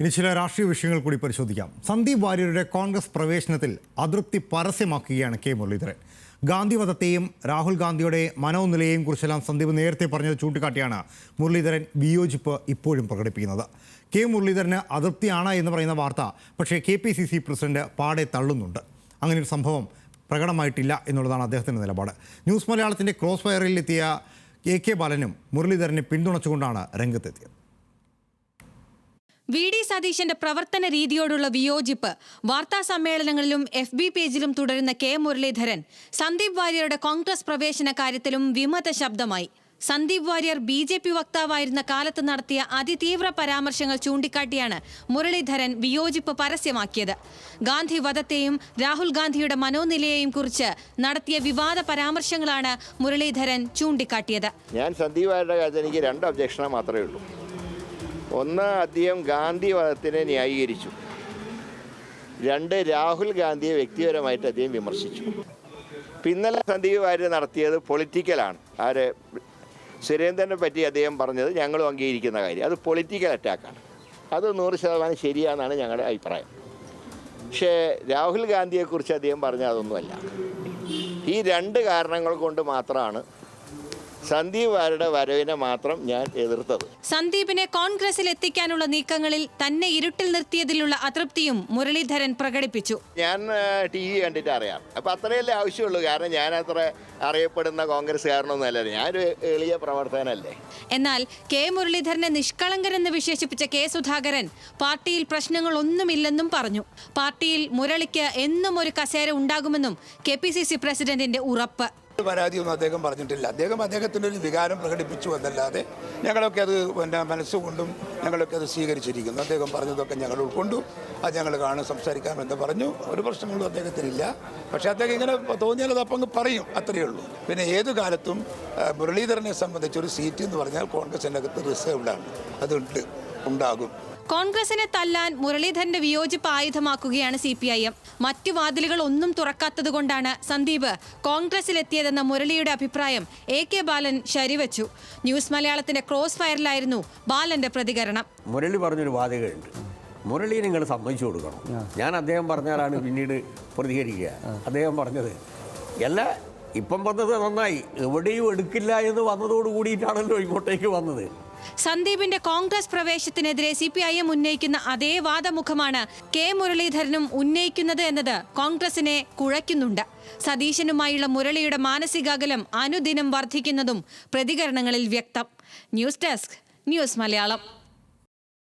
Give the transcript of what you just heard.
ഇനി ചില രാഷ്ട്രീയ വിഷയങ്ങൾ കൂടി പരിശോധിക്കാം. സന്ദീപ് വാര്യരുടെ കോൺഗ്രസ് പ്രവേശനത്തിൽ അതൃപ്തി പരസ്യമാക്കുകയാണ് കെ മുരളീധരൻ. ഗാന്ധിവധത്തെയും രാഹുൽ ഗാന്ധിയുടെ മനോനിലയെയും കുറിച്ചെല്ലാം സന്ദീപ് നേരത്തെ പറഞ്ഞത് ചൂണ്ടിക്കാട്ടിയാണ് മുരളീധരൻ വിയോജിപ്പ് ഇപ്പോഴും പ്രകടിപ്പിക്കുന്നത്. കെ മുരളീധരന് അതൃപ്തിയാണ് എന്ന് പറയുന്ന വാർത്ത പക്ഷേ K P C C president പാടെ തള്ളുന്നുണ്ട്. അങ്ങനെ ഒരു സംഭവം പ്രകടമായിട്ടില്ല എന്നുള്ളതാണ് അദ്ദേഹത്തിന്റെ നിലപാട്. ന്യൂസ് മലയാളത്തിന്റെ ക്രോസ് ഫയറിൽ എത്തിയ എ കെ ബാലനും മുരളീധരനെ പിന്തുണച്ചുകൊണ്ടാണ് രംഗത്തെത്തിയത്. വി ഡി സതീശന്റെ പ്രവർത്തന രീതിയോടുള്ള വിയോജിപ്പ് വാർത്താ സമ്മേളനങ്ങളിലും എഫ് ബി പേജിലും തുടരുന്ന കെ മുരളീധരൻ സന്ദീപ് വാര്യരുടെ കോൺഗ്രസ് പ്രവേശന കാര്യത്തിലും വിമത ശബ്ദമായി. Sandeep Warrier B J P വക്താവായിരുന്ന കാലത്ത് നടത്തിയ അതിതീവ്ര പരാമർശങ്ങൾ ചൂണ്ടിക്കാട്ടിയാണ് മുരളീധരൻ വിയോജിപ്പ് പരസ്യമാക്കിയത്. ഗാന്ധി വധത്തെയും രാഹുൽ ഗാന്ധിയുടെ മനോനിലയെയും കുറിച്ച് നടത്തിയ വിവാദ പരാമർശങ്ങളാണ് മുരളീധരൻ ചൂണ്ടിക്കാട്ടിയത്. ഞാൻ സന്ദീപ് വാര്യരുടെ കാര്യത്തിൽ എനിക്ക് രണ്ട് ഒബ്ജക്ഷനെ മാത്രമേ ഉള്ളൂ. ഒന്ന് അദ്ദേഹം ഗാന്ധി വധത്തിനെ ന്യായീകരിച്ചു. രണ്ട് രാഹുൽ ഗാന്ധിയെ വ്യക്തിപരമായിട്ട് അദ്ദേഹം വിമർശിച്ചു. പിന്നലെ സന്ദീപ് വാര്യർ നടത്തിയത് പൊളിറ്റിക്കലാണ്. ആര് സുരേന്ദ്രനെ പറ്റി അദ്ദേഹം പറഞ്ഞത് ഞങ്ങളും അംഗീകരിക്കുന്ന കാര്യം. അത് പൊളിറ്റിക്കൽ അറ്റാക്കാണ്. അത് നൂറ് ശതമാനം ശരിയാണെന്നാണ് ഞങ്ങളുടെ അഭിപ്രായം. പക്ഷേ രാഹുൽ ഗാന്ധിയെക്കുറിച്ച് അദ്ദേഹം പറഞ്ഞ അതൊന്നുമല്ല. ഈ രണ്ട് കാരണങ്ങൾ കൊണ്ട് മാത്രമാണ് സന്ദീപ് വാര്യരുടെ വരവിനെ മാത്രം ഞാൻ എതിർത്തത്. സന്ദീപിനെ കോൺഗ്രസിൽ എത്തിക്കാനുള്ള നീക്കങ്ങളിൽ തന്നെ ഇരുട്ടിൽ നിർത്തിയതിലുള്ള അതൃപ്തിയും മുരളീധരൻ പ്രകടിപ്പിച്ചു. ഞാൻ ടി വി കണ്ടിട്ട് അറിയാം. അപ്പം അത്രയല്ലേ ആവശ്യമുള്ളൂ. കാരണം ഞാൻ അത്ര അറിയപ്പെടുന്ന കോൺഗ്രസ്സുകാരനൊന്നുമല്ല. ഞാനൊരു എളിയ പ്രവർത്തകനല്ലേ. എന്നാൽ കെ മുരളീധരനെ നിഷ്കളങ്കരെന്ന് വിശേഷിപ്പിച്ച കെ സുധാകരൻ പാർട്ടിയിൽ പ്രശ്നങ്ങളൊന്നുമില്ലെന്നും പറഞ്ഞു. പാർട്ടിയിൽ മുരളിക്ക് എന്നും ഒരു കസേര ഉണ്ടാകുമെന്നും കെ പി സി സി പ്രസിഡന്റിന്റെ ഉറപ്പ്. പരാതിയൊന്നും അദ്ദേഹം പറഞ്ഞിട്ടില്ല. അദ്ദേഹം അദ്ദേഹത്തിന്റെ ഒരു വികാരം പ്രകടിപ്പിച്ചു എന്നല്ലാതെ ഞങ്ങളൊക്കെ അത് പിന്നെ മനസ്സുകൊണ്ടും ഞങ്ങളൊക്കെ അത് സ്വീകരിച്ചിരിക്കുന്നു. അദ്ദേഹം പറഞ്ഞതൊക്കെ ഞങ്ങൾ ഉൾക്കൊണ്ടു. അത് ഞങ്ങൾ കാണും സംസാരിക്കാമെന്ന് പറഞ്ഞു. ഒരു പ്രശ്നങ്ങളും അദ്ദേഹത്തിനില്ല. പക്ഷേ അദ്ദേഹം ഇങ്ങനെ തോന്നിയാൽ അത് അപ്പം പറയും. അത്രയേ ഉള്ളൂ. പിന്നെ ഏത് കാലത്തും മുരളീധരനെ സംബന്ധിച്ചൊരു സീറ്റ് എന്ന് പറഞ്ഞാൽ കോൺഗ്രസിന്റെ അകത്ത് റിസർവ്ഡാണ് അതുണ്ട് ഉണ്ടാകും. കോൺഗ്രസിനെ തല്ലാൻ മുരളീധരന്റെ വിയോജിപ്പ് ആയുധമാക്കുകയാണ് സി പി ഐ എം മറ്റു വാതിലുകൾ ഒന്നും തുറക്കാത്തത് കൊണ്ടാണ് സന്ദീപ് കോൺഗ്രസിലെത്തിയതെന്ന മുരളിയുടെ അഭിപ്രായം എ കെ ബാലൻ ശരിവച്ചു. ന്യൂസ് മലയാളത്തിന്റെ ക്രോസ് ഫയറിലായിരുന്നു ബാലന്റെ പ്രതികരണം. മുരളി പറഞ്ഞൊരു വാചകമുണ്ട്. മുരളി നിങ്ങൾ സമ്മതിച്ചു കൊടുക്കണം. ഞാൻ അദ്ദേഹം പറഞ്ഞാലാണ് പിന്നീട് പ്രതികരിക്കുക. അദ്ദേഹം പറഞ്ഞത് അല്ല ഇപ്പം വന്നത് നന്നായി. എവിടെയും എടുക്കില്ല എന്ന് വന്നതോട് കൂടിയിട്ടാണല്ലോ ഇങ്ങോട്ടേക്ക് വന്നത്. സന്ദീപിന്റെ കോൺഗ്രസ് പ്രവേശത്തിനെതിരെ സി പി ഐ എം ഉന്നയിക്കുന്ന അതേ വാദമുഖമാണ് കെ മുരളീധരനും ഉന്നയിക്കുന്നത് എന്നത് കോൺഗ്രസിനെ കുഴയ്ക്കുന്നുണ്ട്. സതീശനുമായുള്ള മുരളിയുടെ മാനസികാകലം അനുദിനം വർദ്ധിക്കുന്നതും പ്രതികരണങ്ങളിൽ വ്യക്തം. News desk news Malayalam.